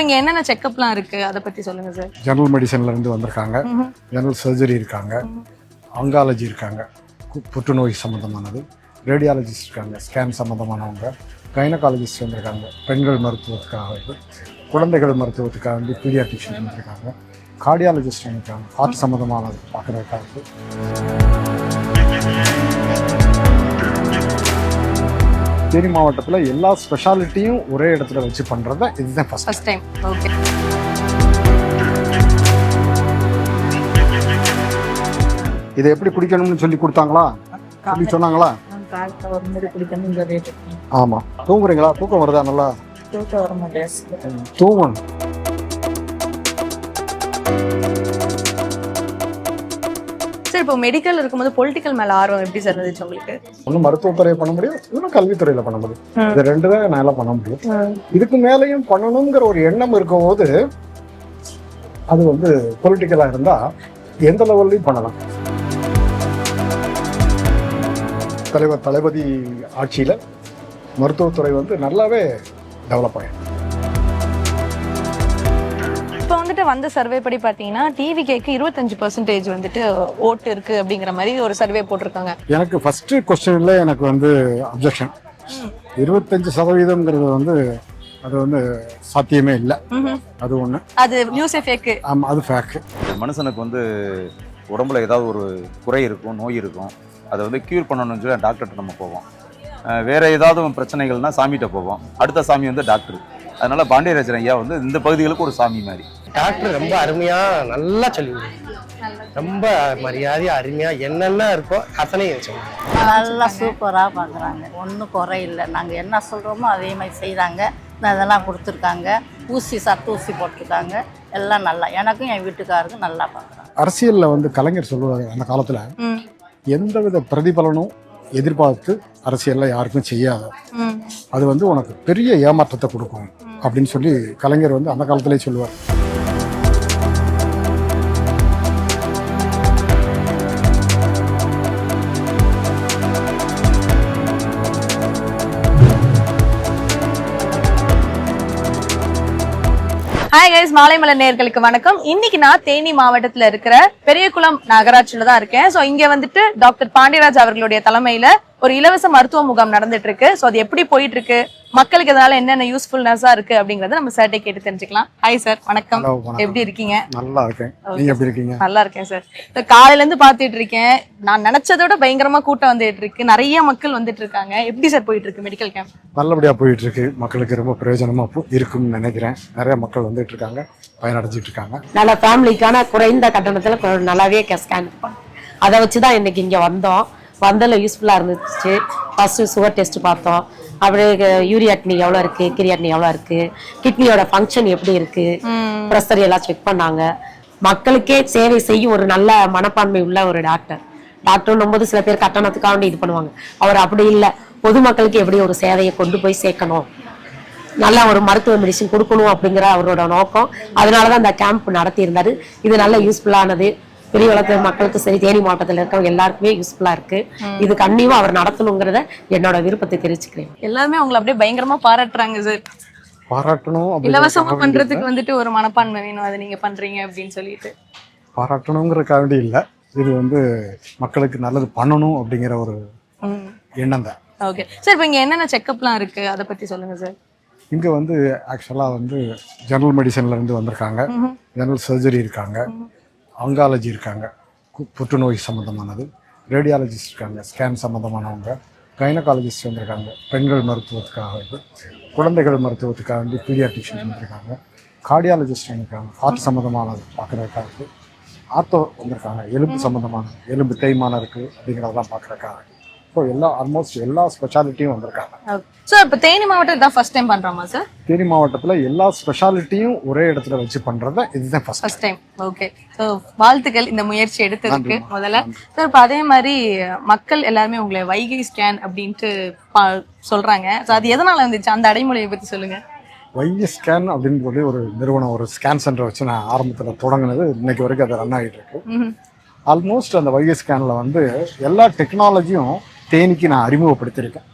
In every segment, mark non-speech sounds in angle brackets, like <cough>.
இப்போ இங்க என்னென்ன செக்கப்லாம் இருக்கு? அதை பத்தி சொல்லுங்க சார். ஜெனரல் மெடிசன்ல இருந்து வந்திருக்காங்க. ஜெனரல் சர்ஜரி இருக்காங்க. அங்காலஜி இருக்காங்க. புற்றுநோய் சம்மந்தமானது ரேடியாலஜிஸ்ட் இருக்காங்க. ஸ்கேன் சம்மந்தமானவங்க கைனகாலஜிஸ்ட் வந்திருக்காங்க. பெண்கள் மருத்துவத்துக்காக குழந்தைகள் மருத்துவத்துக்காக வந்து பீடியாட்ரிஷியன் வந்திருக்காங்க. கார்டியாலஜிஸ்ட் வந்திருக்காங்க. ஹார்ட் சம்மந்தமானது பார்க்குறதுக்காக. தேனி மாவட்டத்தில் எல்லா ஸ்பெஷாலிட்டியும் ஒரே இடத்துல வச்சு பண்ணுறது இதுதான் ஃபஸ்ட் ஃபர்ஸ்ட் டைம் ஓகே இதை எப்படி குடிக்கணும்னு சொல்லி கொடுத்தாங்களா? சொல்லி சொன்னாங்களா. ஆமாம் தூங்குறீங்களா? தூக்கம் வருதா நல்லா? தூக்கம் வர மாட்டேன். தூங்கணும். சார் இப்போ மெடிக்கல் இருக்கும்போது பொலிட்டிக்கல் மேல ஆர்வம் எப்படி சார் இருந்துச்சு உங்களுக்கு? ஒன்றும் மருத்துவத்துறையை பண்ண முடியும் இன்னும் கல்வித்துறையில் பண்ண முடியும். இது ரெண்டு தான் என்னால் பண்ண முடியும். இதுக்கு மேலேயும் பண்ணணுங்கிற ஒரு எண்ணம் இருக்கும்போது அது வந்து பொலிட்டிக்கலாக இருந்தால் எந்த லெவல்லையும் பண்ணலாம். தலைவர் தளபதி ஆட்சியில் மருத்துவத்துறை வந்து நல்லாவே டெவலப் ஆகிடும் வந்துட்டு வந்த சர்வே படி பார்த்தீங்கன்னா டிவி கேக்கு இருபத்தஞ்சு பர்சன்டேஜ் வந்துட்டு ஓட்டு இருக்கு அப்படிங்கிற மாதிரி ஒரு சர்வே போட்டிருக்காங்க. எனக்கு ஃபர்ஸ்ட் கொஸ்டின்ல எனக்கு வந்து அப்ஜெக்ஷன் இருபத்தஞ்சு சதவீதம்ங்கிறது வந்து அது வந்து சாத்தியமே இல்லை. அது ஒன்று அது நியூஸே ஃபேக்கு ஆமாம் அது ஃபேக்ட் ஒரு மனுஷனுக்கு வந்து உடம்புல ஏதாவது ஒரு குறை இருக்கும் நோய் இருக்கும் அதை வந்து க்யூர் பண்ணணும்னு சொல்லி டாக்டர்கிட்ட நம்ம போவோம். அஹ் வேற ஏதாவது பிரச்சனைகள்னா சாமிகிட்ட போவோம். அடுத்த சாமி வந்து டாக்டர் அதனால பாண்டியராஜன் ஐயா வந்து இந்த பகுதிகளுக்கு ஒரு சாமி மாதிரி. டாக்டர் ரொம்ப அருமையா நல்லா சொல்லி ரொம்ப மரியாதையா அருமையா என்னென்ன இருக்கோ அத்தனையும் சொல்லுவாங்க நல்லா சூப்பராக பார்க்குறாங்க ஒன்றும் குறை இல்லை நாங்கள் என்ன சொல்கிறோமோ அதே மாதிரி செய்கிறாங்க அதெல்லாம் கொடுத்துருக்காங்க. ஊசி சத்து ஊசி போட்டிருக்காங்க. எல்லாம் நல்லா. எனக்கும் என் வீட்டுக்காருக்கும் நல்லா பார்க்குறாங்க அரசியலில் வந்து கலைஞர் சொல்லுவாங்க அந்த காலத்தில். ம். எந்தவித பிரதிபலனும் எதிர்பார்த்து அரசியலில் யாருக்கும் செய்யாத. ம். அது வந்து உனக்கு பெரிய ஏமாற்றத்தை கொடுக்கும். அப்படின்னு சொல்லி கலைஞர் வந்து அந்த காலத்திலே சொல்லுவார். கைஸ் மாலைமலை நேர்களுக்கு வணக்கம். இன்னைக்கு நான் தேனி மாவட்டத்துல இருக்கிற பெரியகுளம் நகராட்சியில தான் இருக்கேன். சோ இங்க வந்துட்டு டாக்டர் பாண்டியராஜ் அவர்களுடைய தலைமையில ஒரு இலவச மருத்துவ முகாம் நடந்துட்டு இருக்கு சோ அது எப்படி போயிட்டு இருக்கு மக்களுக்கு இதனால என்னென்ன யூஸ்ஃபுல்னஸா இருக்கு அப்படிங்கறத நம்ம சார்ட்டே கேட்டு தெரிஞ்சுக்கலாம். ஹாய் சார் வணக்கம். எப்படி இருக்கீங்க? நல்லா இருக்கேன். நீங்கள் எப்படி இருக்கீங்க? நல்லா இருக்கேன் சார் இந்த காலையில இருந்து பாத்துட்டு இருக்கேன் நான் நினைச்சதை விட பயங்கரமா கூட்டம் வந்துட்டு இருக்கு நிறைய மக்கள் வந்துட்டு இருக்காங்க எப்படி சார் போயிட்டு இருக்கு மெடிக்கல் கேம்ப் நல்லபடியாக போயிட்டு இருக்கு மக்களுக்கு ரொம்ப பிரயோஜனமாக இருக்கும்னு நினைக்கிறேன். நிறைய மக்கள் வந்துட்டு இருக்காங்க பயனடைஞ்சிட்டு இருக்காங்க நல்ல ஃபேமிலிக்கான குறைந்த கட்டணத்துல கொ- நல்லாவே ஸ்கேன் அதை வச்சு தான் இன்னைக்கு இங்க வந்தோம். வந்ததில் யூஸ்ஃபுல்லா இருந்துச்சு. ஃபர்ஸ்ட் சுகர் டெஸ்ட் பார்த்தோம். அப்படியே யூரியாட்னி எவ்வளோ இருக்கு? கிரியாட்னி எவ்வளோ இருக்கு? கிட்னியோட ஃபங்க்ஷன் எப்படி இருக்கு? ப்ரெஷர் எல்லாம் செக் பண்ணாங்க. மக்களுக்கே சேவை செய்யும் ஒரு நல்ல மனப்பான்மை உள்ள ஒரு டாக்டர் டாக்டர்னும் போது சில பேர் கட்டணத்துக்காக வேண்டி இது பண்ணுவாங்க. அவர் அப்படி இல்லை. பொதுமக்களுக்கு எப்படி ஒரு சேவையை கொண்டு போய் சேர்க்கணும்? நல்ல ஒரு மருத்துவ மெடிசின் கொடுக்கணும் அப்படிங்கிற அவரோட நோக்கம். அதனாலதான் இந்த கேம்ப் நடத்தி இருந்தாரு இது நல்ல யூஸ்ஃபுல்லானது வளர்த்து மக்களுக்கு சரி தேனி மாவட்டத்தில் இருக்கவங்க எல்லாருக்குமே யூஸ்ஃபுல்லா இருக்கு. இது கண்டிப்பா அவர் நடத்தணுங்கிறத என்னோட விருப்பத்தை தெரிவிச்சுக்கிறேன். எல்லாருமே உங்களை அப்படியே பயங்கரமா பாராட்டுறாங்க சார் பாராட்டணும் இலவசமா பண்றதுக்கு வந்துட்டு ஒரு மனப்பான்மை வேணும். அதை நீங்க பண்றீங்க அப்படின்னு சொல்லிட்டு. பாராட்டணுங்கிறதுக்காக வேண்டி இல்லை. இது வந்து மக்களுக்கு நல்லது பண்ணணும் அப்படிங்கிற ஒரு எண்ணம் தான். ஓகே சார் இப்போ இங்க என்னென்ன செக்கப்லாம் இருக்கு? அதை பத்தி சொல்லுங்க சார் இங்கே வந்து ஆக்சுவலாக வந்து ஜெனரல் மெடிசன்ல இருந்து வந்திருக்காங்க. ஜெனரல் சர்ஜரி இருக்காங்க. அங்காலஜி இருக்காங்க. கு- புற்றுநோய் சம்மந்தமானது ரேடியாலஜிஸ்ட் இருக்காங்க ஸ்கேன் சம்மந்தமானவங்க கைனகாலஜிஸ்ட் வந்திருக்காங்க பெண்கள் மருத்துவத்துக்காக இது. குழந்தைகள் மருத்துவத்துக்காக வந்து பீடியாட்ரிஷியன் வந்திருக்காங்க. கார்டியாலஜிஸ்ட் வந்திருக்காங்க ஹார்ட் சம்மந்தமானது பார்க்குறதுக்காக ஆர்த்தோ வந்திருக்காங்க எலும்பு சம்மந்தமான எலும்பு தேய்மானம் இருக்குது அப்படிங்கிறதெல்லாம் பார்க்குறதுக்காக இப்போ எல்லா ஆல்மோஸ்ட் எல்லா ஸ்பெஷாலிட்டியும் வந்திருக்காங்க. சார் இப்போ தேனி மாவட்டம் இதான் ஃபர்ஸ்ட் டைம் பண்றோமா சார் தேனி மாவட்டத்தில் எல்லா ஸ்பெஷாலிட்டியும் ஒரே இடத்துல வச்சு பண்ணுறது இதுதான் first first time okay so வாழ்த்துக்கள். இந்த முயற்சி எடுத்ததுக்கு. முதல்ல. சார் இப்போ அதே மாதிரி மக்கள் எல்லாருமே உங்களை வைகை ஸ்கேன் அப்படின்ட்டு சொல்றாங்க. ஸோ அது எதனால வந்துச்சு? அந்த அடைமொழியை பத்தி சொல்லுங்க. வைய ஸ்கேன் அப்படின்னு சொல்லி ஒரு நிறுவனம் ஒரு ஸ்கேன் சென்டர் வச்சு நான் ஆரம்பத்தில் தொடங்கினது. இன்னைக்கு வரைக்கும் அது ரன் ஆகிட்டு இருக்கு. ஆல்மோஸ்ட் அந்த வைய ஸ்கேனில் வந்து எல்லா டெக்னாலஜியும் தேனிக்கு நான் அறிமுகப்படுத்தியிருக்கேன்.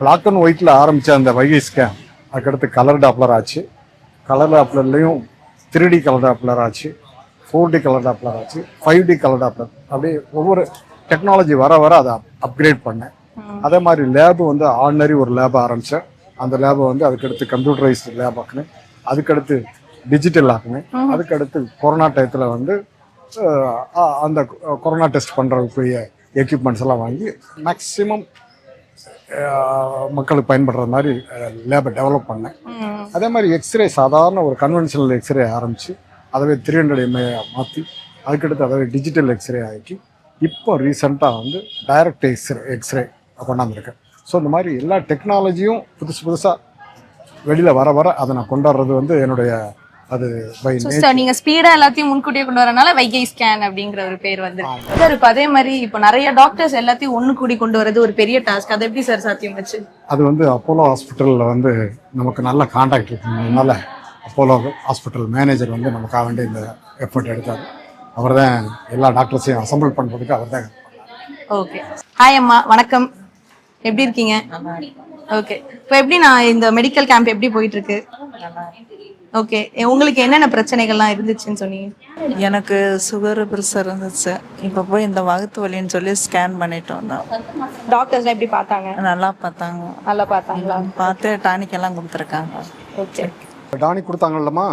பிளாக் அண்ட் ஒயிட்டில் ஆரம்பித்த அந்த வைகை ஸ்கேன் அதுக்கடுத்து கலர் டாப்லர் ஆச்சு. கலர் டாப்லர்லையும் த்ரீ டி கலர் டாப்லர் ஆச்சு ஃபோர் டி கலர் டாப்லர் ஆச்சு ஃபைவ் டி கலர் டாப்லர் அப்படியே ஒவ்வொரு டெக்னாலஜி வர வர அதை அப்கிரேட் பண்ணேன். அதே மாதிரி லேபு வந்து ஆர்டினரி ஒரு லேப் ஆரம்பித்தேன் அந்த லேபை வந்து அதுக்கடுத்து கம்ப்யூட்டரைஸ்டு லேப் ஆக்குனேன். அதுக்கடுத்து டிஜிட்டல் ஆக்குனேன். அதுக்கடுத்து கொரோனா டயத்தில் வந்து அந்த கொரோனா டெஸ்ட் பண்ணுறதுக்குரிய எக்யூப்மெண்ட்ஸ் எல்லாம் வாங்கி மேக்ஸிமம் மக்களுக்கு பயன்படுற மாதிரி லேபை டெவலப் பண்ணேன். அதே மாதிரி எக்ஸ்ரே சாதாரண ஒரு கன்வென்ஷனல் எக்ஸ்ரே ஆரம்பித்து அதவே த்ரீ ஹண்ட்ரட் எம்ஏ மாற்றி அதுக்கடுத்து அதவே டிஜிட்டல் எக்ஸ்ரே ஆக்கி இப்போ ரீசெண்டாக வந்து டைரக்ட் எக்ஸ்ரே எக்ஸ்ரே கொண்டாந்துருக்கேன். ஸோ இந்த மாதிரி எல்லா டெக்னாலஜியும் புதுசு புதுசாக வெளியில் வர வர அதை நான் கொண்டாடுறது வந்து என்னுடைய அது பை சார் நீங்க ஸ்பீடா எல்லாத்தையும் முன்கூட்டியே கொண்டு வரனால வைகை ஸ்கேன் அப்படிங்கிற ஒரு பேர் வந்து சார் இப்ப அதே மாதிரி இப்போ நிறைய டாக்டர்ஸ் எல்லாத்தையும் ஒண்ணு கூடி கொண்டு வரது ஒரு பெரிய டாஸ்க் அது எப்படி சார் சாத்தியம் வச்சு? அது வந்து அப்போலோ ஹாஸ்பிட்டலில் வந்து நமக்கு நல்ல காண்டாக்ட் இருக்கிறதுனால அப்போலோ ஹாஸ்பிட்டல் மேனேஜர் வந்து நமக்காக வேண்டி இந்த எஃபர்ட் எடுத்தார். அவர் தான் எல்லா டாக்டர்ஸையும் அசம்பிள் பண்ணுறதுக்கு அவர் தான் ஓகே ஹாய் அம்மா. வணக்கம். எப்படி இருக்கீங்க? ஓகே இப்போ எப்படி நான் இந்த மெடிக்கல் கேம்ப் எப்படி போயிட்டு இருக்கு ஓகே உங்களுக்கு என்னென்ன பிரச்சனைகள்லாம் இருந்துச்சுன்னு சொன்னீங்க? எனக்கு சுகர் ப்ரெஷர் இருந்துச்சு. இப்போ போய் இந்த வகுத்து வலின்னு சொல்லி ஸ்கேன் பண்ணிட்டு வந்தோம் டாக்டர்ஸ் எப்படி பார்த்தாங்க? நல்லா பார்த்தாங்க. நல்லா பார்த்தாங்களா? பார்த்து டானிக் எல்லாம் கொடுத்துருக்காங்க. ஓகே டானி கொடுத்தாங்கல்லம்மா?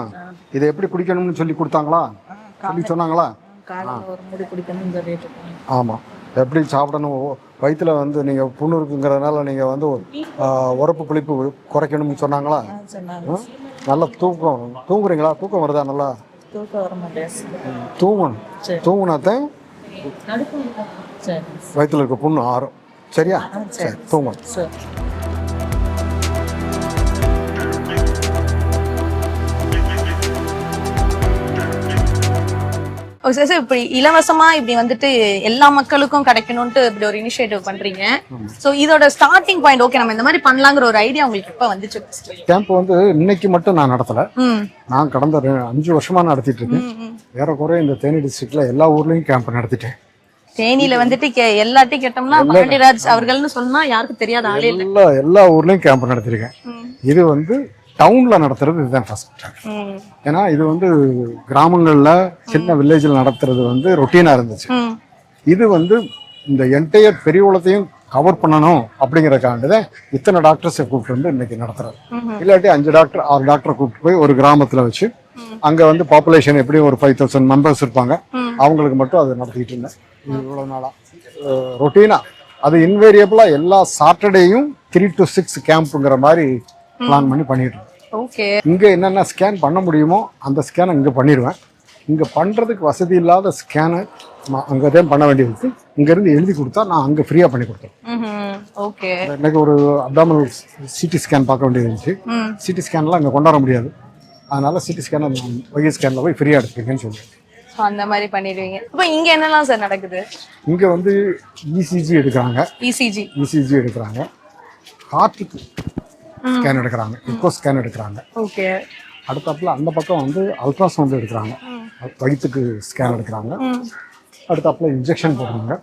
இதை எப்படி குடிக்கணும்னு சொல்லி கொடுத்தாங்களா? சொல்லி சொன்னாங்களா? காலையில் ஒரு முடி குடிக்கணும்னு சொல்லிட்டு. ஆமாம் எப்படி சாப்பிடணும்? வயிற்றுல வந்து நீங்கள் புண்ணு இருக்குங்கிறதுனால நீங்கள் வந்து உரப்பு புளிப்பு குறைக்கணும்னு சொன்னாங்களா? நல்லா தூக்கம் தூங்குறீங்களா? தூக்கம் வருதா நல்லா? தூங்கணும். தூங்குனாத்தான் வயிற்றுல இருக்க புண்ணு ஆறும். சரியா? சரி. தூங்கணும். சரி ஓகே சார். இப்படி இலவசமா இப்படி வந்துட்டு எல்லா மக்களுக்கும் கிடைக்கணும்ட்டு இப்படி ஒரு இனிஷியேட்டிவ் பண்றீங்க. சோ இதோட ஸ்டார்டிங் பாயிண்ட் ஓகே நம்ம இந்த மாதிரி பண்ணலாங்கிற ஒரு ஐடியா உங்களுக்கு எப்ப வந்துச்சு? கேம்ப் வந்து இன்னைக்கு மட்டும் நான் நடத்தலை. நான் கடந்த அஞ்சு வருஷமா நடத்திட்டு இருக்கேன். ஏறக்குறைய இந்த தேனி டிஸ்ட்ரிக்ட்ல எல்லா ஊர்லயும் கேம்ப் நடத்திட்டேன். தேனியில வந்துட்டு எல்லாத்தையும் கேட்டோம்னா பாண்டியராஜ் அவர்கள்னு சொன்னா யாருக்கும் தெரியாத ஆளே இல்ல. எல்லா ஊர்லயும் கேம்ப் நடத்திருக்கேன். இது வந்து டவுன்ல நடத்துறது இதுதான் ஃபர்ஸ்ட். ஏன்னா இது வந்து கிராமங்கள்ல சின்ன வில்லேஜில் நடத்துறது வந்து ரொட்டீனா இருந்துச்சு. இது வந்து இந்த என்டையர் பெரியகுளத்தையும் கவர் பண்ணணும் அப்படிங்கறதுக்காண்டி தான் இத்தனை டாக்டர்ஸை கூப்பிட்டு வந்து இன்னைக்கு நடத்துறது இல்லாட்டி அஞ்சு டாக்டர் ஆறு டாக்டரை கூப்பிட்டு போய் ஒரு கிராமத்துல வச்சு அங்க வந்து பாப்புலேஷன் எப்படியும் ஒரு ஃபைவ் தௌசண்ட் மெம்பர்ஸ் இருப்பாங்க. அவங்களுக்கு மட்டும் அதை நடத்திக்கிட்டு இருந்தேன். இது இவ்வளவு நாளா. ரொட்டீனா அது இன்வேரியபிளா எல்லா சாட்டர்டேயும் த்ரீ டு சிக்ஸ் கேம்ப்புங்கிற மாதிரி பிளான் பண்ணி பண்ணிட்டு இருக்கேன் ஓகே இங்க என்னென்ன ஸ்கேன் பண்ண முடியுமோ அந்த ஸ்கேனை இங்க பண்ணிடுவேன். இங்க பண்றதுக்கு வசதி இல்லாத ஸ்கேனை அங்கே தான் பண்ண வேண்டியது இங்க இருந்து எழுதி கொடுத்தா நான் அங்க ஃப்ரீயா பண்ணி கொடுத்தேன். ஓகே இன்னைக்கு ஒரு அப்டாமல் சிடி ஸ்கேன் பார்க்க வேண்டியது இருந்துச்சு. சிடி ஸ்கேன்லாம் அங்கே கொண்டாட முடியாது. அதனால சிடி ஸ்கேனை ஒய் ஸ்கேனில் போய் ஃப்ரீயாக எடுத்துக்கங்கன்னு சொல்லுவேன் அந்த மாதிரி பண்ணிடுவீங்க. இப்போ இங்க என்னெல்லாம் சார் நடக்குது? இங்கே வந்து இசிஜி எடுக்கிறாங்க. இசிஜி இசிஜி எடுக்கிறாங்க. ஹார்ட்டுக்கு ஸ்கேன் எடுக்கிறாங்க. எக்கோ ஸ்கேன் எடுக்கிறாங்க. ஓகே. அடுத்தாப்புல அந்த பக்கம் வந்து அல்ட்ராசவுண்ட் எடுக்கிறாங்க. வயிற்றுக்கு ஸ்கேன் எடுக்கிறாங்க. அடுத்தாப்புல இன்ஜெக்ஷன் போடுறாங்க.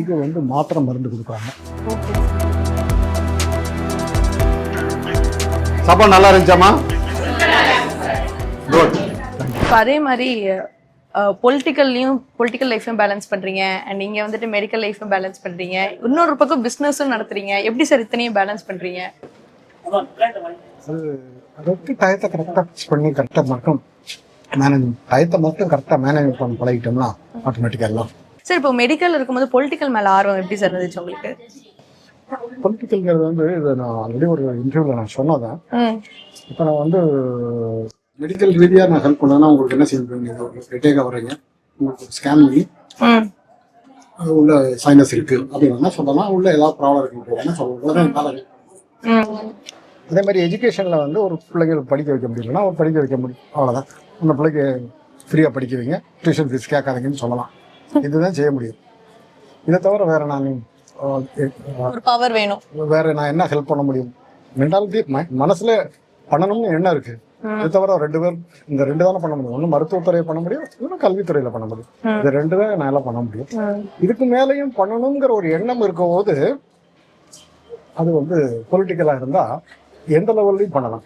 இங்க வந்து மாத்திரை மருந்து கொடுக்குறாங்க. சாப்பாடு நல்லா இருந்துச்சாமா குட் அதே மாதிரி பொலிட்டிக்கல்லையும் பொலிட்டிக்கல் லைஃபையும் பேலன்ஸ் பண்றீங்க. அண்ட் இங்க வந்துட்டு மெடிக்கல் லைஃபும் பேலன்ஸ் பண்றீங்க. இன்னொரு பக்கம் பிசினஸும் நடத்துறீங்க. எப்படி சார் இத்தனையும் பேலன்ஸ் அதுக்கு டயத்தை கரெக்டாக ஃபிக்ஸ் பண்ணி கரெக்டாக மட்டும் மேனேஜ் டயத்தை மட்டும் கரெக்டாக மேனேஜ் பண்ண பழகிட்டோம்னா ஆட்டோமேட்டிக்காக எல்லாம். சார் இப்போ மெடிக்கல் இருக்கும்போது பொலிட்டிக்கல் மேல ஆர்வம் எப்படி சார் இருந்துச்சு உங்களுக்கு? பொலிட்டிக்கல்ங்கிறது வந்து இதை நான் ஆல்ரெடி ஒரு இன்டர்வியூவில் நான் சொன்னதான் இப்போ நான் வந்து மெடிக்கல் ரீதியாக நான் ஹெல்ப் பண்ணேன்னா உங்களுக்கு என்ன செய்ய நீங்கள் ரிட்டேக்காக வர்றீங்க. உங்களுக்கு ஸ்கேன் பண்ணி அது உள்ள சைனஸ் இருக்கு. அப்படின்னு சொல்லலாம். உள்ள எல்லா ப்ராப்ளம் இருக்குன்னு சொல்லலாம் ம். அதே மாதிரி எஜுகேஷனில் வந்து ஒரு பிள்ளைங்க படிக்க வைக்க முடியலன்னா ஒரு படிக்க வைக்க முடியும். அவ்வளோதான் அந்த பிள்ளைக்கு ஃப்ரீயாக படிக்க வைங்க டியூஷன் ஃபீஸ் கேட்காதீங்கன்னு சொல்லலாம். இதுதான் செய்ய முடியும். இதை தவிர வேற நான் பவர் வேணும். வேற நான் என்ன ஹெல்ப் பண்ண முடியும்? மென்டாலிட்டி மனசுல பண்ணணும்னு என்ன இருக்கு. இது தவிர ரெண்டு பேர் இந்த ரெண்டு தானே பண்ண முடியும். ஒன்று மருத்துவத்துறையை பண்ண முடியும் இன்னும் கல்வித்துறையில பண்ண முடியும். இது ரெண்டு தான் நான் எல்லாம் பண்ண முடியும். இதுக்கு மேலேயும் பண்ணணுங்கிற ஒரு எண்ணம் இருக்கும்போது அது வந்து பொலிட்டிக்கலா இருந்தா எந்த லெவல்லையும் பண்ணலாம்.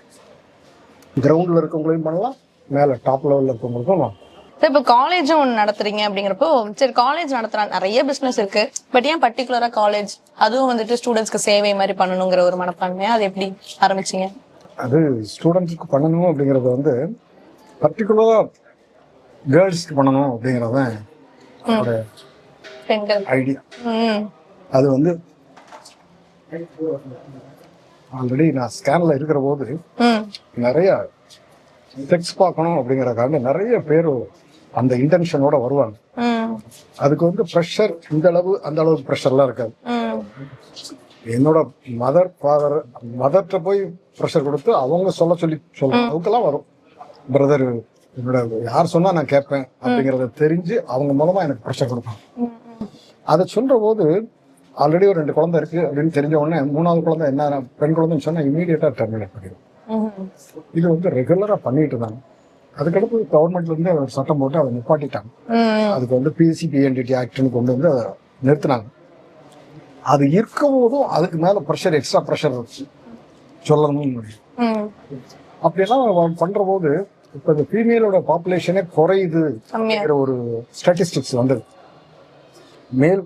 கிரவுண்டில் இருக்கவங்களையும் பண்ணலாம் மேலே டாப் லெவலில் இருக்கவங்களுக்கும் சார் இப்போ காலேஜும் ஒன்று நடத்துறீங்க அப்படிங்கிறப்போ சரி காலேஜ் நடத்துறாங்க நிறைய பிசினஸ் இருக்கு. பட் ஏன் பர்டிகுலரா காலேஜ் அதுவும் வந்துட்டு ஸ்டூடெண்ட்ஸ்க்கு சேவை மாதிரி பண்ணணுங்கிற ஒரு மனப்பான்மையா? அது எப்படி ஆரம்பிச்சீங்க? அது ஸ்டூடெண்ட்ஸுக்கு பண்ணணும் அப்படிங்கிறது வந்து பர்டிகுலராக கேர்ள்ஸ்க்கு பண்ணணும் அப்படிங்கிறது தான் என்னோட பெண்கள். ஐடியா ம். அது வந்து ஆல்ரெடி நான் ஸ்கேனில் இருக்கிற போது நிறைய செக்ஸ் பார்க்கணும் அப்படிங்கிறக்காக நிறைய பேர் அந்த இன்டென்ஷனோட வருவாங்க. அதுக்கு வந்து ப்ரெஷர் இந்த அளவு அந்த அளவுக்கு ப்ரெஷர்லாம் இருக்காது. என்னோட மதர் ஃபாதர் மதர்கிட்ட போய் ப்ரெஷர் கொடுத்து அவங்க சொல்ல சொல்லி சொல்ல அளவுக்குலாம் வரும். பிரதர் என்னோட யார் சொன்னா நான் கேட்பேன் அப்படிங்கறத தெரிஞ்சு அவங்க மூலமா எனக்கு ப்ரெஷர் கொடுப்பாங்க. அதை சொல்ற போது ஆல்ரெடி ஒரு ரெண்டு குழந்தை இருக்கு அப்படின்னு தெரிஞ்ச உடனே மூணாவது குழந்தை என்ன பெண் குழந்தைன்னு சொன்னா இமீடியட்டா டெர்மினேட் பண்ணிடும் ம் இது வந்து ரெகுலரா பண்ணிட்டு இருந்தாங்க அதுக்கடுத்து கவர்மெண்ட்ல இருந்து ஒரு சட்டம் போட்டு அதை நிப்பாட்டிட்டாங்க. அதுக்கு வந்து பிஎஸ்சி பிஎன்டிடி ஆக்ட்னு கொண்டு வந்து அதை நிறுத்தினாங்க. அது இருக்கும் போதும் அதுக்கு மேல ப்ரெஷர் எக்ஸ்ட்ரா ப்ரெஷர் சொல்லணும் ம். அப்படியெல்லாம் பண்ற போது இப்ப இந்த ஃபீமேலோட பாப்புலேஷனே குறையுது ஒரு ஸ்டாட்டிஸ்டிக்ஸ் வந்தது. மேல்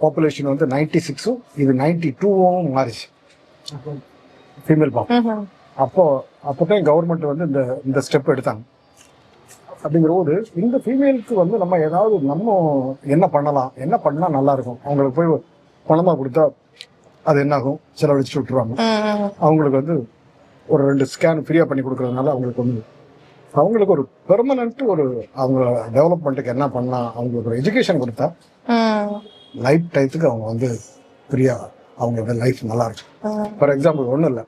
பாப்புலேஷன் வந்து நைன்டி சிக்ஸும் இது நைன்டி டூவும் மாறிச்சு. ஃபீமேல் பாப்புலேஷன் ம் அப்போ அப்போதான் கவர்மெண்ட் வந்து இந்த இந்த ஸ்டெப் எடுத்தாங்க. அப்படிங்கிற போது இந்த ஃபீமேலுக்கு வந்து நம்ம ஏதாவது நம்ம என்ன பண்ணலாம் என்ன பண்ணா நல்லா இருக்கும் அவங்களுக்கு போய் பணமா கொடுத்தா அது என்னாகும்? செலவழிச்சு விட்டுருவாங்க. அவங்களுக்கு வந்து ஒரு ரெண்டு ஸ்கேன் ஃப்ரீயா பண்ணி கொடுக்கறதுனால அவங்களுக்கு வந்து அவங்களுக்கு ஒரு பெர்மனன்ட் ஒரு அவங்க டெவலப்மெண்ட்டுக்கு என்ன பண்ணலாம் அவங்களுக்கு ஒரு எஜுகேஷன் கொடுத்தா லைஃப் டைத்துக்கு அவங்க வந்து ஃப்ரீயா அவங்களோட லைஃப் நல்லா இருக்கும். ஃபார் எக்ஸாம்பிள் ஒன்றும் இல்லை.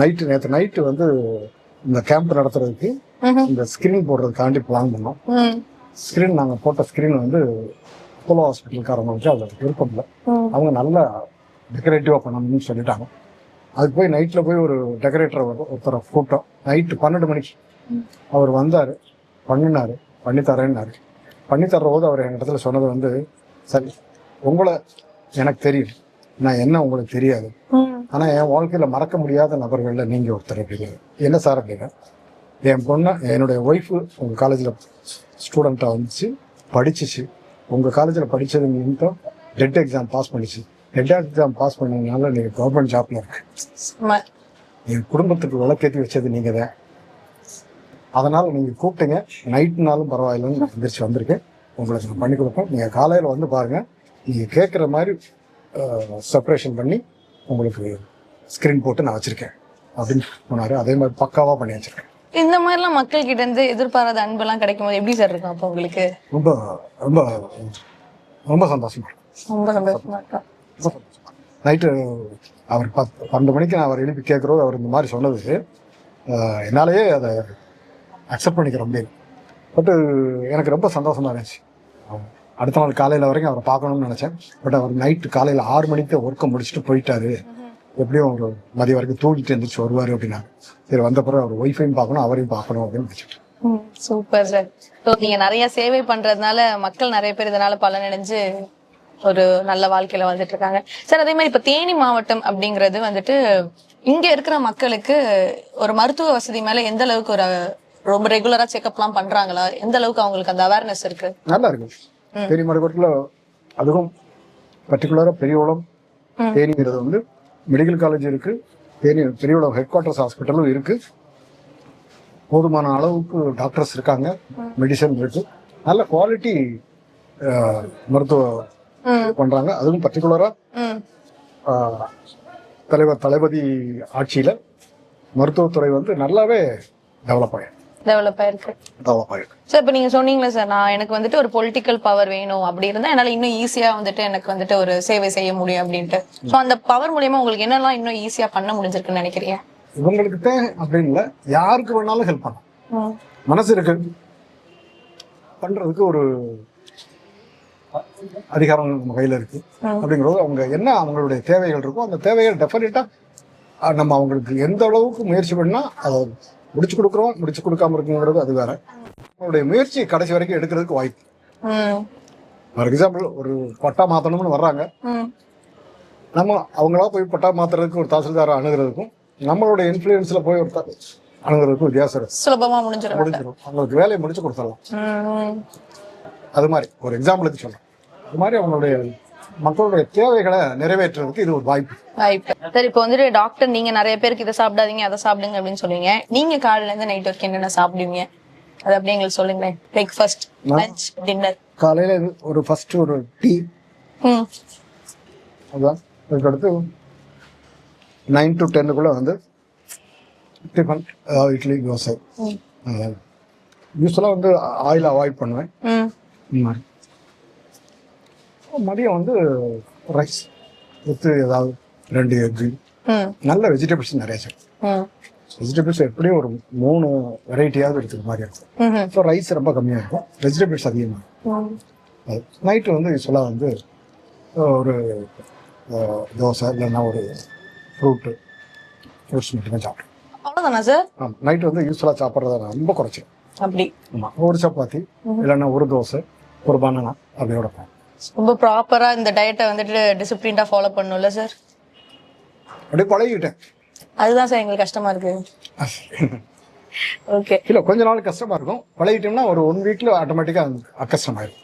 நைட்டு நேற்று நைட்டு வந்து இந்த கேம்ப் நடத்துறதுக்கு. இந்த ஸ்கிரீன் போடுறதுக்காண்டி பிளான் பண்ணோம். ஸ்கிரீன் நாங்கள் போட்ட ஸ்கிரீன் வந்து அப்போலோ ஹாஸ்பிட்டல்காரங்களுக்கு அது விருப்பம் இல்லை. அவங்க நல்லா டெக்கரேட்டிவாக பண்ணணும்னு சொல்லிட்டாங்க. அதுக்கு போய் நைட்டில் போய் ஒரு டெக்கரேட்டரை ஒருத்தரை கூப்பிட்டோம். நைட்டு பன்னெண்டு மணிக்கு அவர் வந்தார் பண்ணினாரு பண்ணி தரேன்னாரு பண்ணி தர்ற போது அவர் என் இடத்துல சொன்னது வந்து சரி உங்களை எனக்கு தெரியும். நான் என்ன உங்களுக்கு தெரியாது. ம். ஆனா என் வாழ்க்கையில மறக்க முடியாத நபர்கள்ல நீங்க ஒருத்தர் அப்படிங்க என்ன சார் அப்படின்னா என் பொண்ணை என்னுடைய ஒய்ஃபு உங்க காலேஜில் ஸ்டூடெண்ட்டாக வந்துச்சு படிச்சிச்சு. உங்க காலேஜில் படிச்சது நிமித்தம் டெட் எக்ஸாம் பாஸ் பண்ணிச்சு. டெட் எக்ஸாம் பாஸ் பண்ணதுனால நீங்க கவர்மெண்ட் ஜாப்ல இருக்கு. என் குடும்பத்துக்கு விளக்கேற்றி வச்சது நீங்க தான். அதனால நீங்க கூப்பிட்டீங்க. நைட்னாலும் பரவாயில்லைன்னு நான் எந்திரிச்சு வந்திருக்கேன் உங்களுக்கு நான் பண்ணி கொடுப்பேன். நீங்க காலையில வந்து பாருங்க. நீங்க கேட்குற மாதிரி செப்பரேஷன் பண்ணி உங்களுக்கு ஸ்கிரீன் போட்டு நான் வச்சிருக்கேன். அப்படின்னு சொன்னாரு. அதே மாதிரி பக்காவா பண்ணி வச்சிருக்கேன். இந்த மாதிரிலாம் மக்கள் கிட்ட இருந்து எதிர்பாராத அன்பெல்லாம் கிடைக்கும் போது எப்படி சார் இருக்கும் அப்போ உங்களுக்கு? ரொம்ப ரொம்ப ரொம்ப சந்தோஷமா. ரொம்ப சந்தோஷமா இருக்கும். நைட்டு அவர் பத்து பன்னெண்டு மணிக்கு நான் அவர் எழுப்பி கேட்குறது அவர் இந்த மாதிரி சொன்னது என்னாலேயே அதை அக்செப்ட் பண்ணிக்கிற முடியல. பட்டு எனக்கு ரொம்ப சந்தோஷமா இருந்துச்சு. அடுத்த நாள் காலையில் வரைக்கும் அவரை பார்க்கணும்னு நினச்சேன். பட் அவர் நைட்டு காலையில் ஆறு மணிக்கு ஒர்க்கை முடிச்சுட்டு போயிட்டாரு. எப்படியும் ஒரு மதியம் வரைக்கும் தூங்கிட்டு எழுந்திரிச்சு வருவார் அப்படின்னாங்க சரி வந்த பிறகு அவர் ஒய்ஃபையும் பார்க்கணும் அவரையும் பார்க்கணும் அப்படின்னு நினச்சிட்டேன் சூப்பர் சார் ஸோ நீங்க நிறைய சேவை பண்றதுனால மக்கள் நிறைய பேர் இதனால பலனடைஞ்சு ஒரு நல்ல வாழ்க்கையில வந்துட்டு இருக்காங்க. சார் அதே மாதிரி இப்ப தேனி மாவட்டம் அப்படிங்கிறது வந்துட்டு இங்க இருக்கிற மக்களுக்கு ஒரு மருத்துவ வசதி மேல எந்த அளவுக்கு ஒரு ரொம்ப ரெகுலரா செக்அப்லாம் பண்றாங்களா? எந்த அளவுக்கு அவங்களுக்கு அந்த அவேர்னஸ் இருக்கு? நல்லா இருக்கு. தேனி மறுபடியில் அதுவும் பர்டிகுலராக பெரியகுளம் தேனிங்கிறது வந்து மெடிக்கல் காலேஜ் இருக்கு. தேனி பெரியகுளம் ஹெட் குவார்ட்டர்ஸ் ஹாஸ்பிட்டலும் இருக்கு. போதுமான அளவுக்கு டாக்டர்ஸ் இருக்காங்க மெடிசன் இருக்கு. நல்ல குவாலிட்டி மருத்துவ பண்றாங்க. அதுவும் பர்டிகுலரா தலைவர் தளபதி ஆட்சியில மருத்துவத்துறை வந்து நல்லாவே டெவலப் ஆயிருக்கு. டெவலப் ஆயிருக்கு. டெவலப் ஆயிருக்கு. சார் இப்ப நீங்க சொன்னீங்களே சார் நான் எனக்கு வந்துட்டு ஒரு பொலிட்டிக்கல் பவர் வேணும் அப்படி இருந்தா என்னால இன்னும் ஈஸியா வந்துட்டு எனக்கு வந்துட்டு ஒரு சேவை செய்ய முடியும் அப்படின்ட்டு. சோ அந்த பவர் மூலியமா உங்களுக்கு என்னெல்லாம் இன்னும் ஈஸியா பண்ண முடிஞ்சிருக்குன்னு நினைக்கிறீங்க? இவங்களுக்கு தான் அப்படின்னு இல்லை யாருக்கு வேணாலும் ஹெல்ப் பண்ணலாம். ம். மனசு இருக்கு. பண்றதுக்கு ஒரு அதிகாரம் நம்ம கையில இருக்கு. அப்படிங்கிறது அவங்க என்ன அவங்களுடைய தேவைகள் இருக்கோ அந்த தேவைகள் டெஃபினட்டா நம்ம அவங்களுக்கு எந்த அளவுக்கு முயற்சி பண்ணா அதை முடிச்சு கொடுக்குறோம் முடிச்சு கொடுக்காம இருக்குங்கிறது அது வேற. அவங்களுடைய முயற்சி கடைசி வரைக்கும் எடுக்கிறதுக்கு வாய்ப்பு. ஃபார் எக்ஸாம்பிள் ஒரு பட்டா மாத்தணும்னு வர்றாங்க. நம்ம அவங்களா போய் பட்டா மாத்துறதுக்கு ஒரு தாசில்தாரை அணுகிறதுக்கும் நம்மளோட இன்ஃப்ளூயன்ஸ்ல போய் ஒரு அணுகிறதுக்கும் வித்தியாசம் இருக்கு. சுலபமா முடிஞ்சிடும். முடிஞ்சிடும். அவங்களுக்கு வேலையை முடிச்சு கொடுத்துடலாம். அது மாதிரி ஒரு எக்ஸாம்பிளுக்கு சொல்றேன். அது மாதிரி அவங்களுடைய மக்களுடைய தேவைகளை நிறைவேற்றுறதுக்கு இது ஒரு வாய்ப்பு. வாய்ப்பு. சரி இப்போ வந்துட்டு டாக்டர் நீங்க நிறைய பேருக்கு இதை சாப்பிடாதீங்க அதை சாப்பிடுங்க அப்படின்னு சொல்லுவீங்க நீங்க காலையில இருந்து நைட் வரைக்கும் என்னென்ன சாப்பிடுவீங்க? அது அப்படியே எங்களுக்கு சொல்லுங்களேன். பிரேக்ஃபாஸ்ட் லஞ்ச் டின்னர் காலையில ஒரு ஃபர்ஸ்ட் ஒரு டீ ம். அதுதான் அதுக்கடுத்து நைன் டு டென்னுக்குள்ள வந்து டிஃபன் இட்லி தோசை. யூஸ்வலாக வந்து ஆயில் அவாய்ட் பண்ணுவேன். ம். இந்த மாதிரி மதியம் வந்து ரைஸ் வித்து ஏதாவது ரெண்டு எக்கு நல்ல வெஜிடபிள்ஸ் நிறைய சேர்க்கும் வெஜிடபிள்ஸ் எப்படியும் ஒரு மூணு வெரைட்டியாவது எடுத்துக்க மாதிரி இருக்கும். ஸோ ரைஸ் ரொம்ப கம்மியாக இருக்கும். வெஜிடபிள்ஸ் அதிகமாக இருக்கும். நைட்டு வந்து யூஸ்வலாக வந்து ஒரு தோசை இல்லைன்னா ஒரு ஃப்ரூட்டு ஃப்ரூட்ஸ் மட்டும்தான் சாப்பிடுவேன் அவ்வளவுதானா சார்? ஆமாம் நைட்டு வந்து யூஸ்வலாக சாப்பிட்றத ரொம்ப குறைச்சேன் அப்படி. ஆமாம் ஒரு சப்பாத்தி இல்லைன்னா ஒரு தோசை ஒரு பனானா அப்படியோட ரொம்ப ப்ராப்பரா இந்த டயட்டை வந்துட்டு டிசிப்ளின்டா ஃபாலோ பண்ணும்ல சார் அப்படியே பழகிக்கிட்டேன் அதுதான் சார் எங்களுக்கு கஷ்டமா இருக்கு. <laughs> ஓகே இல்லை கொஞ்ச நாள் கஷ்டமாக இருக்கும். பழகிட்டோம்னா ஒரு ஒன் வீக்கில் ஆட்டோமேட்டிக்காக அக்கஷ்டமாயிடும்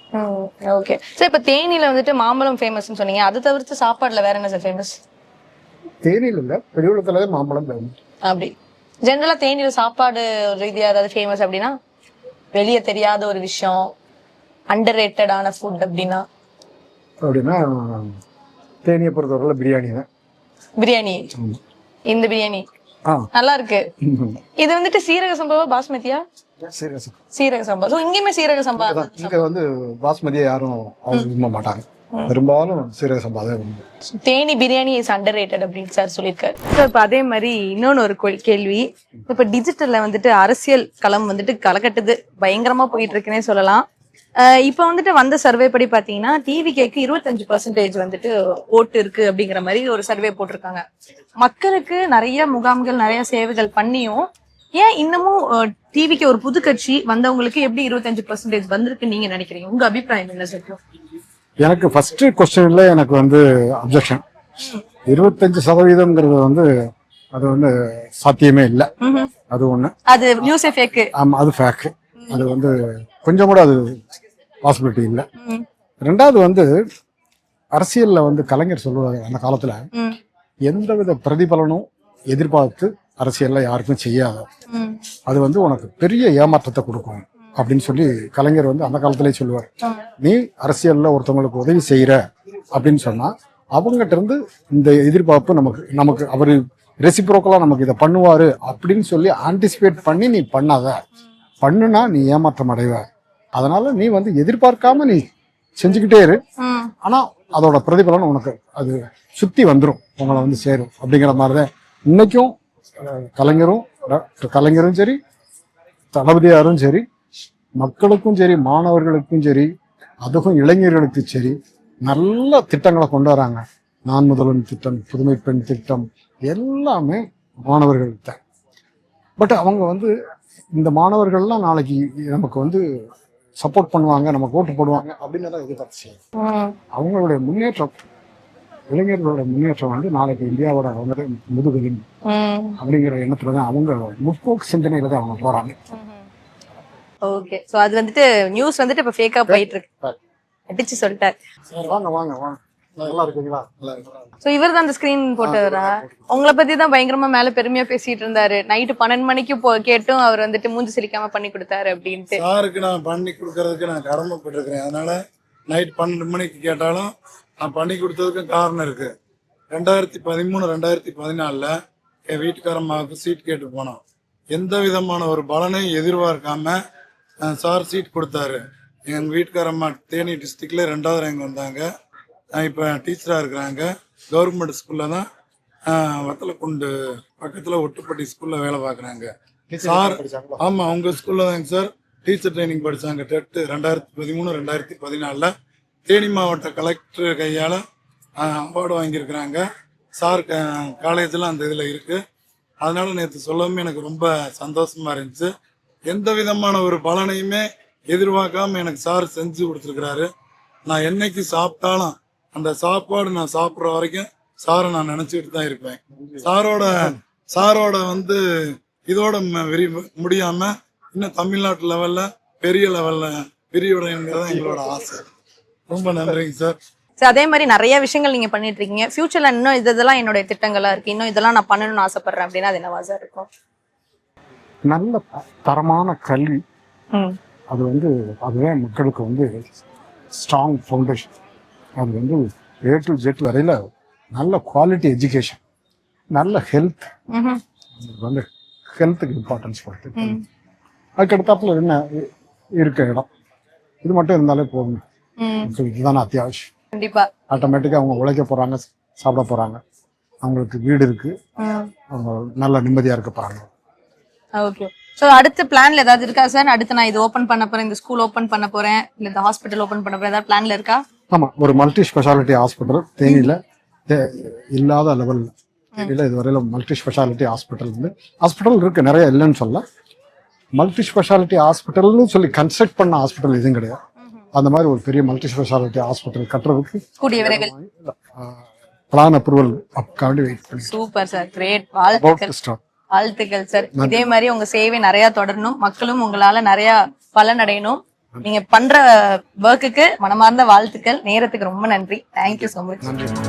ஓகே சார் இப்போ தேனியில வந்துட்டு மாம்பழம் ஃபேமஸ்னு சொன்னீங்க. அது தவிர்த்து சாப்பாடுல வேற என்ன சார் ஃபேமஸ் தேனியில் இல்லை பெரியகுளத்தில் மாம்பழம் வேணும் அப்படி. ஜென்ரலா தேனியில சாப்பாடு ரீதியா ஏதாவது ஃபேமஸ் அப்படின்னா வெளியே தெரியாத ஒரு விஷயம் அண்டர் ரேட்டடான ஃபுட் அப்படின்னா அப்படின்னா தேனியை பொறுத்தவரையில் பிரியாணி தான். பிரியாணி. இந்த பிரியாணி. ஆ. நல்லா இருக்கு. இது வந்துட்டு சீரக சம்பாவா பாஸ்மதியா? சரி சீரக சம்பா ஸோ இங்கேயுமே சீரக சம்பா இங்கே வந்து பாஸ்மதியை யாரும் அவங்க விரும்ப மாட்டாங்க. பெரும்பாலும் சீரக சம்பா தான். Theni biryani is under rated அப்படின்னு சார் சொல்லியிருக்காரு. சார் இப்போ அதே மாதிரி இன்னொன்று ஒரு கொள்- கேள்வி. இப்போ டிஜிட்டல்ல வந்துட்டு அரசியல் களம் வந்துட்டு கலக்கட்டுது பயங்கரமா போயிட்டு இருக்குன்னே சொல்லலாம். இப்போ வந்துட்டு வந்த சர்வே படி பார்த்தீங்கன்னா டிவி கேக்கு இருபத்தஞ்சு பர்சன்டேஜ் வந்துட்டு ஓட்டு இருக்கு அப்படிங்கிற மாதிரி ஒரு சர்வே போட்டிருக்காங்க. மக்களுக்கு நிறைய முகாம்கள் நிறைய சேவைகள் பண்ணியும் ஏன் இன்னமும் டிவிக்கு ஒரு புது கட்சி வந்தவங்களுக்கு எப்படி இருபத்தஞ்சு பர்சன்டேஜ் வந்திருக்குன்னு நீங்க நினைக்கிறீங்க? உங்க அபிப்பிராயம் என்ன சார் எனக்கு ஃபர்ஸ்ட் கொஸ்டின்ல எனக்கு வந்து அப்ஜெக்ஷன் இருபத்தஞ்சு சதவீதம்ங்கிறது வந்து அது வந்து சாத்தியமே இல்லை. அது ஒண்ணு. அது நியூஸே ஃபேக்கு ஆமா அது ஃபேக்ட் அது வந்து கொஞ்சம் கூட அது பாசிபிலிட்டி இல்லை. ரெண்டாவது வந்து அரசியல்ல வந்து கலைஞர் சொல்லுவாங்க அந்த காலத்துல எந்தவித பிரதிபலனும் எதிர்பார்த்து அரசியல்ல யாருக்கும் செய்யாத. அது வந்து உனக்கு பெரிய ஏமாற்றத்தை கொடுக்கும் அப்படின்னு சொல்லி கலைஞர் வந்து அந்த காலத்திலே சொல்லுவார். நீ அரசியல்ல ஒருத்தவங்களுக்கு உதவி செய்யற அப்படின்னு சொன்னா அவங்ககிட்ட இருந்து இந்த எதிர்பார்ப்பு நமக்கு நமக்கு அவரு ரெசிப்ரோக்கலா நமக்கு இதை பண்ணுவாரு அப்படின்னு சொல்லி ஆன்டிசிபேட் பண்ணி நீ பண்ணாத. பண்ணுனா நீ ஏமாற்றம் அடைவ. அதனால நீ வந்து எதிர்பார்க்காம நீ செஞ்சுக்கிட்டே இரு. ஆனா அதோட பிரதிபலன் உனக்கு அது சுத்தி வந்துடும் உங்களை வந்து சேரும். அப்படிங்கிற மாதிரிதான் இன்னைக்கும் கலைஞரும் கலைஞரும் சரி தளபதியாரும் சரி மக்களுக்கும் சரி மாணவர்களுக்கும் சரி அதுவும் இளைஞர்களுக்கும் சரி நல்ல திட்டங்களை கொண்டு வராங்க. நான் முதல்வன் திட்டம் புதுமை பெண் திட்டம் எல்லாமே மாணவர்கள் தான் பட் அவங்க வந்து இந்த மாணவர்கள்லாம் நாளைக்கு நமக்கு வந்து சப்போர்ட் பண்ணுவாங்க நமக்கு ஓட்டு போடுவாங்க அப்படின்னு தான் எதிர்பார்த்து அவங்களுடைய முன்னேற்றம் இளைஞர்களோட முன்னேற்றம் வந்து நாளைக்கு இந்தியாவோட அவங்க முதுகெலும்பு ம் அப்படிங்கிற எண்ணத்துல தான் அவங்க முற்போக்கு சிந்தனையில தான் அவங்க போறாங்க. ஓகே. சோ அது வந்துட்டு நியூஸ் வந்துட்டு இப்ப ஃபேக்கா போயிட்டு இருக்கு. அடிச்சு சொல்லிட்டாரு. வாங்க வாங்க வாங்க. நல்லா இருக்கீங்களா சோ இவர் தான் அந்த ஸ்கிரீன் போட்டவரா? உங்களை பத்தி தான் பயங்கரமா மேல பெருமையா பேசிட்டு இருந்தாரு. நைட்டு பன்னெண்டு மணிக்கு போ கேட்டும் அவர் வந்துட்டு மூஞ்சி சிரிக்காம பண்ணி கொடுத்தாரு அப்படின்ட்டு. சாருக்கு நான் பண்ணி கொடுக்கறதுக்கு நான் கடமைப்பட்டிருக்கிறேன். அதனால நைட் பன்னெண்டு மணிக்கு கேட்டாலும் நான் பண்ணி கொடுத்ததுக்கும் காரணம் இருக்கு. ரெண்டாயிரத்தி பதிமூணு ரெண்டாயிரத்தி பதினாலில் என் வீட்டுக்காரம்மாவுக்கு சீட் கேட்டு போனோம் எந்த விதமான ஒரு பலனையும் எதிர்பார்க்காம சார் சீட் கொடுத்தாரு. எங்கள் வீட்டுக்காரம்மா தேனி டிஸ்ட்ரிக்ட்ல ரெண்டாவது ரேங்க் வந்தாங்க. இப்போ டீச்சராக இருக்கிறாங்க. கவர்மெண்ட் ஸ்கூலில் தான் வத்தலக்குண்டு பக்கத்தில் ஒட்டுப்பட்டி ஸ்கூலில் வேலை பார்க்குறாங்க. சார் ஆமா உங்க ஸ்கூல்ல தாங்க சார் டீச்சர் ட்ரைனிங் படிச்சாங்க. டெட் ரெண்டாயிரத்தி பதிமூணு ரெண்டாயிரத்தி பதினாலில் தேனி மாவட்ட கலெக்டர் கையால அவார்டு வாங்கியிருக்கிறாங்க. சார் காலேஜில் அந்த இதில் இருக்கு. அதனால நேற்று சொல்லவும் எனக்கு ரொம்ப சந்தோஷமா இருந்துச்சு. எந்த விதமான ஒரு பலனையுமே எதிர்பார்க்காம எனக்கு சார் செஞ்சு கொடுத்துருக்கிறாரு. நான் என்னைக்கு சாப்பிட்டாலும் அந்த சாப்பாடு நான் சாப்பிட்ற வரைக்கும் சாரை நான் நினைச்சுக்கிட்டு தான் இருப்பேன். சாரோட சாரோட வந்து இதோட ம- விரி முடியாம இன்னும் தமிழ்நாட்டு லெவல்ல பெரிய லெவல்ல விரிவடைங்கிறது எங்களோட ஆசை. ரொம்ப நன்றிங்க சார். So, அதே மாதிரி நிறைய விஷயங்கள் நீங்க பண்ணிட்டு இருக்கீங்க. ஃபியூச்சர்ல இன்னும் இது இதெல்லாம் என்னுடைய திட்டங்களா இருக்கு? இன்னும் இதெல்லாம் நான் பண்ணணும்னு ஆசைப்படுறேன் அப்படின்னா அது என்னவா சார் இருக்கும்? நல்ல தரமான கல்வி. அது வந்து அதுவே மக்களுக்கு வந்து ஸ்ட்ராங் ஃபவுண்டேஷன் அது வந்து ஏ டு ஜெட் வரையில நல்ல குவாலிட்டி எஜுகேஷன் நல்ல ஹெல்த். வந்து ஹெல்த்துக்கு இம்பார்ட்டன்ஸ் கொடுத்து. அதுக்கு அடுத்தாப்புல என்ன? இருக்க இடம். இது மட்டும் இருந்தாலே போதும். இதுதானே அத்தியாவசியம். கண்டிப்பா. ஆட்டோமேட்டிக்காக அவங்க உழைக்க போறாங்க சாப்பிட போறாங்க. அவங்களுக்கு வீடு இருக்கு. அவங்க நல்ல நிம்மதியா இருக்க போறாங்க ஓகே சோ அடுத்த பிளான்ல ஏதாவது இருக்கா சார் அடுத்து நான் இது ஓபன் பண்ண போறேன் இந்த ஸ்கூல் ஓபன் பண்ண போறேன் இல்ல இந்த ஹாஸ்பிட்டல் ஓபன் பண்ண போறேன் ஏதாவது பிளான்ல இருக்கா? ஆமா ஒரு மல்டி ஸ்பெஷாலிட்டி ஹாஸ்பிட்டல் தேனியில இல்லாத லெவல் தேனியில இதுவரையில மல்டி ஸ்பெஷாலிட்டி ஹாஸ்பிட்டல் வந்து ஹாஸ்பிட்டல் இருக்கு நிறைய இல்லைன்னு சொல்ல மல்டி ஸ்பெஷாலிட்டி ஹாஸ்பிட்டல்னு சொல்லி கன்ஸ்ட்ரக்ட் பண்ண ஹாஸ்பிட்டல் எதுவும் கிடையாது. அந்த மாதிரி ஒரு பெரிய மல்டி ஸ்பெஷாலிட்டி ஹாஸ்பிட்டல் கட்டுறதுக்கு பிளான் அப்ரூவல் அப்காண்டி வெயிட் பண்ணி சூப்பர் சார் கிரேட் வாழ்த்துக்கள். வாழ்த்துக்கள் சார் இதே மாதிரி உங்க சேவை நிறைய தொடரணும். மக்களும் உங்களால நிறைய பலன் அடையணும் நீங்க பண்ற ஒர்க்குக்கு மனமார்ந்த வாழ்த்துக்கள். நேரத்துக்கு ரொம்ப நன்றி. தேங்க்யூ சோ மச் நன்றி.